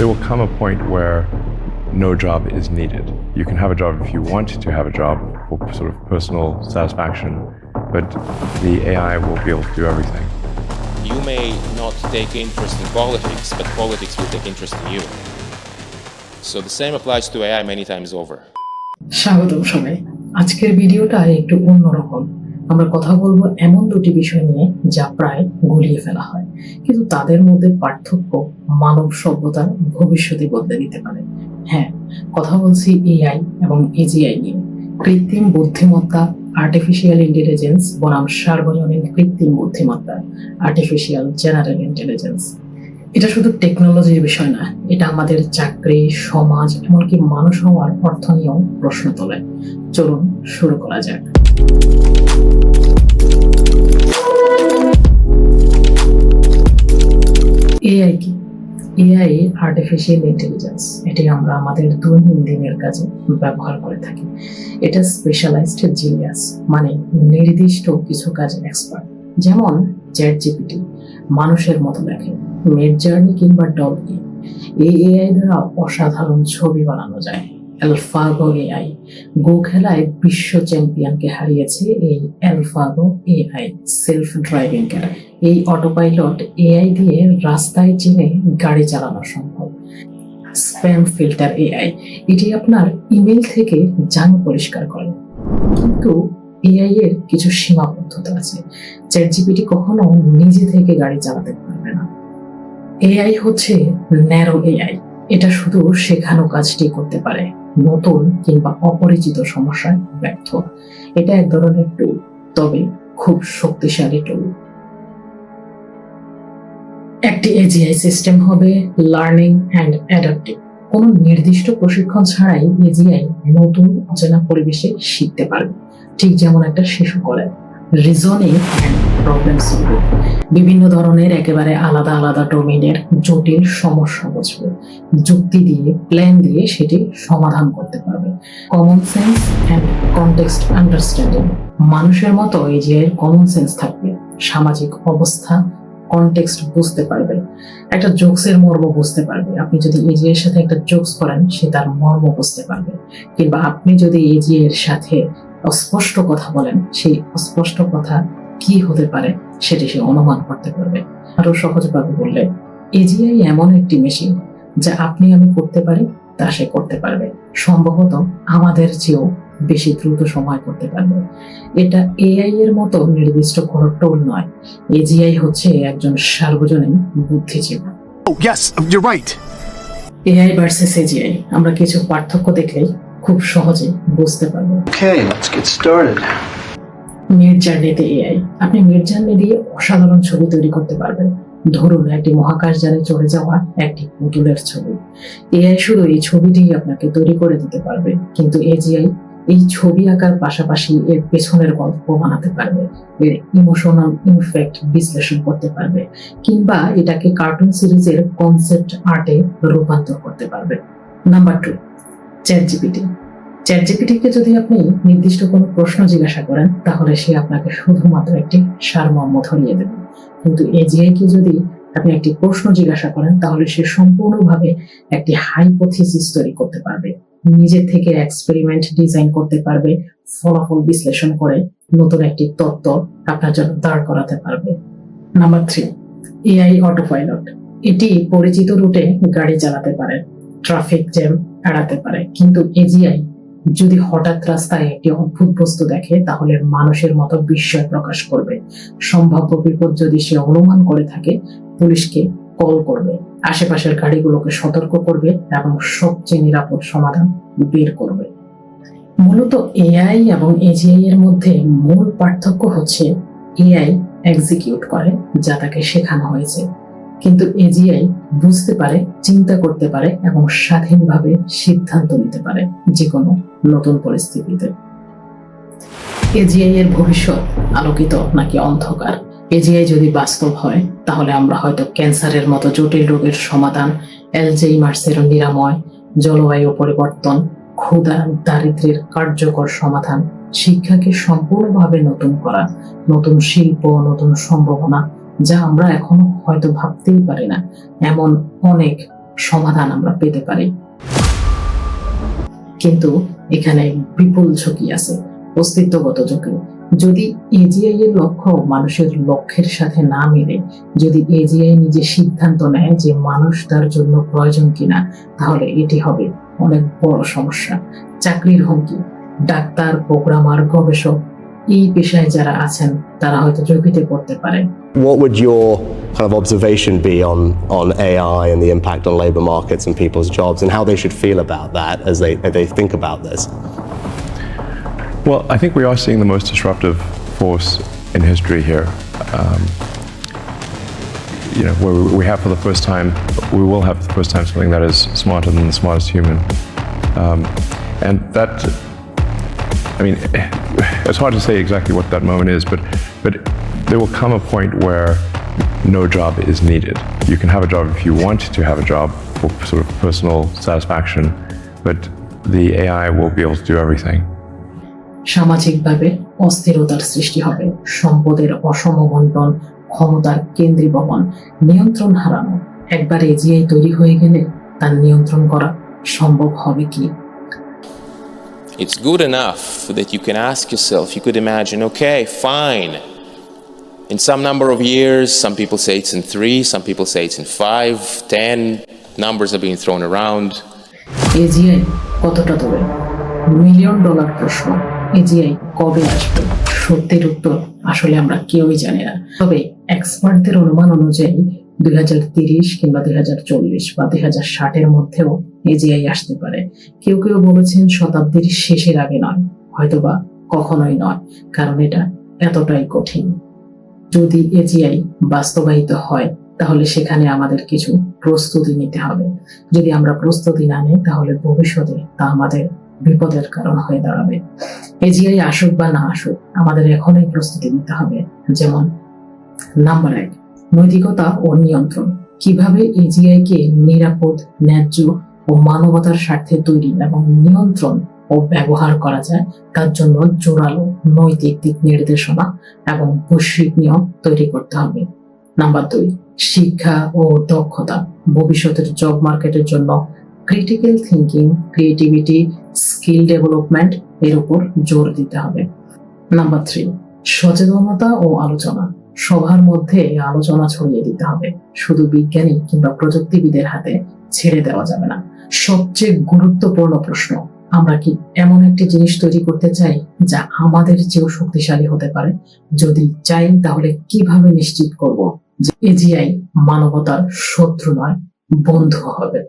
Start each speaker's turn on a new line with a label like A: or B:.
A: there will come a point where no job is needed. You can have a job if you want to have a job for sort of personal satisfaction, but the AI will be able to do everything.
B: You may not take interest in politics, but politics will take interest in you. So the same applies to AI many times over.
C: স্বাগতম সবাই আজকের ভিডিওটা একটু অন্যরকম আমরা কথা বলব এমন দুটি বিষয় নিয়ে যা প্রায় গুলিয়ে ফেলা হয়। কিন্তু তাদের মধ্যে পার্থক্য মানব সভ্যতার ভবিষ্যতে বদলে দিতে পারে। হ্যাঁ কথা বলছি এআই এবং এজিআই নিয়ে। কৃত্রিম বুদ্ধিমত্তা আর্টিফিশিয়াল ইন্টেলিজেন্স বনাম সার্বজনীন কৃত্রিম বুদ্ধিমত্তা আর্টিফিশিয়াল জেনারেল ইন্টেলিজেন্স এটা শুধু টেকনোলজির বিষয় না, এটা আমাদের চাকরি, সমাজ, এমনকি মানুষ হওয়ার অর্থ নিয়েও প্রশ্ন তোলে। চলুন শুরু করা যাক। এআই কি? এআই আর্টিফিশিয়াল ইন্টেলিজেন্স এটি আমরা আমাদের দৈনন্দিনের কাজে ব্যবহার করে থাকি। এটা স্পেশালাইজড জিনিয়াস মানে নির্দিষ্ট কিছু কাজে এক্সপার্ট যেমন চ্যাট জিপিটি মানুষের মতো দেখে মেড জার্নি কিংবা ডলকি এই এআই দ্বারা অসাধারণ ছবি বানানো যায়। অ্যালফাগো এআই গো খেলায় বিশ্ব চ্যাম্পিয়নকে হারিয়েছে এই AlphaGo AI self driving car এই অটোপাইলট এআই দিয়ে রাস্তায় চিনে গাড়ি চালানো সম্ভব। স্প্যাম ফিল্টার এআই এটি আপনার ইমেল থেকে জাঙ্ক পরিষ্কার করে। কিন্তু এআই এর কিছু সীমাবদ্ধতা আছে। চ্যাট জিপিটি কখনো নিজে থেকে গাড়ি চালাতে পারবে না। এআই হচ্ছে ন্যারো এআই এটা শুধু শেখানো কাজটি করতে পারে, নতুন কিংবা অপরিচিত সমস্যায় ব্যর্থ। এটা এক ধরনের টুল তবে খুব শক্তিশালী টুল একটি এজিআই সিস্টেম হবে লার্নিং অ্যান্ড অ্যাডাপ্টিভ কোনো নির্দিষ্ট প্রশিক্ষণ ছাড়াই এজিআই নতুন অচেনা পরিবেশে শিখতে পারবে। ঠিক যেমন একটা শিশু করে। রিজনিং অ্যান্ড প্রবলেম সলভিং বিভিন্ন ধরনের একেবারে আলাদা আলাদা ডোমেনের জটিল সমস্যা বুঝবে। যুক্তি দিয়ে প্ল্যান দিয়ে সেটি সমাধান করতে পারবে। Common sense and context understanding মানুষের মতো এজিআই কমন সেন্স থাকবে। সামাজিক অবস্থা কনটেক্সট বুঝতে পারবে, একটা জোকসের মর্ম বুঝতে পারবে। আপনি যদি এজি এর সাথে একটা জোকস করেন, সে তার মর্ম বুঝতে পারবে। কিংবা আপনি যদি এজি এর সাথে অস্পষ্ট কথা বলেন, সেই অস্পষ্ট কথা কি হতে পারে, সেটি সে অনুমান করতে পারবে। আরও সহজভাবে বললে এজিআই এমন একটি মেশিন যা আপনি আমি করতে পারি, তা সে করতে পারবে। সম্ভবত আমাদের চেয়েও বেশি দ্রুত সময় করতে পারবে। এটা এআই এর মতো নির্দিষ্ট কোনো টোল নয়। এজিআই হচ্ছে একজন সার্বজনীন বুদ্ধিজীবী।
D: Oh, yes, you're right.
C: AI versus AGI আমরা কিছু পার্থক্য দেখলেই খুব সহজে বুঝতে পারব।
D: Okay, let's get started.
C: মিড জার্নিতে এআই আপনি মিড জার্নি দিয়ে অসাধারণ ছবি তৈরি করতে পারবেন। ধরুন একটি মহাকাশ যানে চলে যাওয়া একটি পুতুলের ছবি। এআই শুধু এই ছবিটি আপনাকে তৈরি করে দিতে পারবে কিন্তু এজিআই এই ছবি আঁকার পাশাপাশি এর পেছনের গল্প বানাতে পারবে, এর ইমোশনাল ইনফেক্ট বিশ্লেষণ করতে পারবে, কিংবা এটাকে কার্টুন সিরিজের কনসেপ্ট আর্টে রূপান্তর করতে পারবে। Number two chat GPT chat যদি আপনি নির্দিষ্ট কোনো প্রশ্ন জিজ্ঞাসা করেন, তাহলে সে আপনাকে শুধুমাত্র একটি সারমর্ম ধরিয়ে দেবে। কিন্তু এজিআই কে যদি আপনি একটি প্রশ্ন জিজ্ঞাসা করেন, তাহলে সে সম্পূর্ণভাবে একটি হাইপোথিসিস তৈরি করতে পারবে। নিজে থেকে এক্সপেরিমেন্ট ডিজাইন করতে পারবে, ফলাফল বিশ্লেষণ করে নতুন একটি তত্ত্ব আপনার জন্য দাঁড় করাতে পারবে। Number three AI autopilot এটি পরিচিত রুটে গাড়ি চালাতে পারে ট্রাফিক জ্যাম এড়াতে পারে, কিন্তু এজিআই যদি হঠাৎ রাস্তায় একটি অদ্ভুত বস্তু দেখে, তাহলে মানুষের মতো বিস্ময় প্রকাশ করবে। সম্ভাব্য বিপদ যদি সে অনুমান করে থাকে, পুলিশকে কল করবে। আশেপাশের গাড়িগুলোকে সতর্ক করবে এবং সবচেয়ে নিরাপদ সমাধান বের করবে। মূলত এআই এবং এজিআই এর মধ্যে মূল পার্থক্য হচ্ছে এআই এক্সিকিউট করে, যা তাকে শেখানো হয়েছে। কিন্তু এজিআই বুঝতে পারে, চিন্তা করতে পারে এবং স্বাধীনভাবে সিদ্ধান্ত নিতে পারে যে কোনো নতুন পরিস্থিতিতে। এজিআই এর ভবিষ্যৎ আলোকিত নাকি অন্ধকার? এজিআই যদি বাস্তব হয়, তাহলে আমরা হয়তো ক্যান্সারের মতো জটিল রোগের সমাধান অ্যালজেইমার্সের নিরাময়, জলবায়ু পরিবর্তন, ক্ষুধা দারিদ্র্যের কার্যকর সমাধান, শিক্ষাকে সম্পূর্ণভাবে নতুন করা, নতুন শিল্প, নতুন সম্ভাবনা, যা আমরা এখনও হয়তো ভাবতেই পারি না। এমন অনেক সমাধান আমরা পেতে পারি। কিন্তু এখানে বিপুল ঝুঁকি আছে, অস্তিত্বগত ঝুঁকি। যদি এজিআই এর লক্ষ্য মানুষের লক্ষ্যের সাথে না মিলে যদি এজিআই নিজে সিদ্ধান্ত নেয় যে মানুষ তার জন্য প্রয়োজন কিনা তাহলে এটি হবে অনেক বড় সমস্যা চাকরির হুমকি ডাক্তার প্রোগ্রামার গবেষক এই পেশায় যারা আছেন তারা হয়তো ঝুঁকিতে পড়তে পারে
E: What would your kind of observation be on, on AI and the impact on labour markets and people's jobs and how they should feel about that as they, as they think about this?
A: Well, I think we are seeing the most disruptive force in history here. Um, you know, where we have for the first time, we will have for the first time something that is smarter than the smartest human. Um, and that, I mean, it's hard to say exactly what that moment is, but, but there will come a point where no job is needed. You can have a job if you want to have a job for sort of personal satisfaction, but the AI will be able to do everything.
C: সামাজিকভাবে অস্থিরতার সৃষ্টি হবে সম্পদের অসম বন্টন ক্ষমতার কেন্দ্রীভবন নিয়ন্ত্রণ হারানো একবার এজিআই তৈরি হয়ে গেলে তার নিয়ন্ত্রণ করা সম্ভব হবে কি
B: It's good enough that you can ask yourself, you could imagine, okay, fine. In some number of years, some people say it's in three, some people say it's in five, ten, numbers are being thrown around.
C: AGI কতটা দূরে million dollar প্রশ্ন AGI কবে আসবে? সত্যের উত্তর আসলে আমরা কেউই জানি না। তবে এক্সপার্টদের অনুমান অনুযায়ী দুই হাজার তিরিশ কিংবা দুই হাজার চল্লিশ বা দুই এর মধ্যেও এজিআই আসতে পারে। কেউ কেউ বলেছেন শতাব্দীর শেষের আগে নয়, হয়তোবা কখনোই নয়, কারণ এটা এতটাই কঠিন। যদি এজিআই বাস্তবায়িত হয়, তাহলে সেখানে আমাদের কিছু প্রস্তুতি নিতে হবে। যদি আমরা প্রস্তুতি না নিই, তাহলে ভবিষ্যতে তা আমাদের বিপদের কারণ হয়ে দাঁড়াবে। এজিআই আসুক বা না আসুক, আমাদের এখনই প্রস্তুতি নিতে হবে। যেমন নাম্বার এক, নৈতিকতা ও নিয়ন্ত্রণ। কীভাবে এজিআই কে নিরাপদ, ন্যায্য ও মানবতার স্বার্থে তৈরি এবং নিয়ন্ত্রণ ও ব্যবহার করা যায়, তার জন্য জোরালো নৈতিক দিক নির্দেশনা এবং বৈশ্বিক নিয়ম তৈরি করতে হবে। নাম্বার দুই, শিক্ষা ও দক্ষতা। ভবিষ্যতের জব মার্কেটের জন্য critical thinking creativity skill development এর উপর জোর দিতে হবে। নাম্বার থ্রি সচেতনতা ও আলোচনা। সবার মধ্যে আলোচনা ছড়িয়ে দিতে হবে। শুধু বিজ্ঞানী কিংবা প্রযুক্তিবিদের হাতে ছেড়ে দেওয়া যাবে না। সবচেয়ে গুরুত্বপূর্ণ প্রশ্ন, আমরা কি এমন একটি জিনিস তৈরি করতে চাই যা আমাদের চেয়েও শক্তিশালী হতে পারে? যদি চাই, তাহলে কীভাবে নিশ্চিত করব যে এজিআই মানবতার শত্রু নয়, বন্ধু হবে?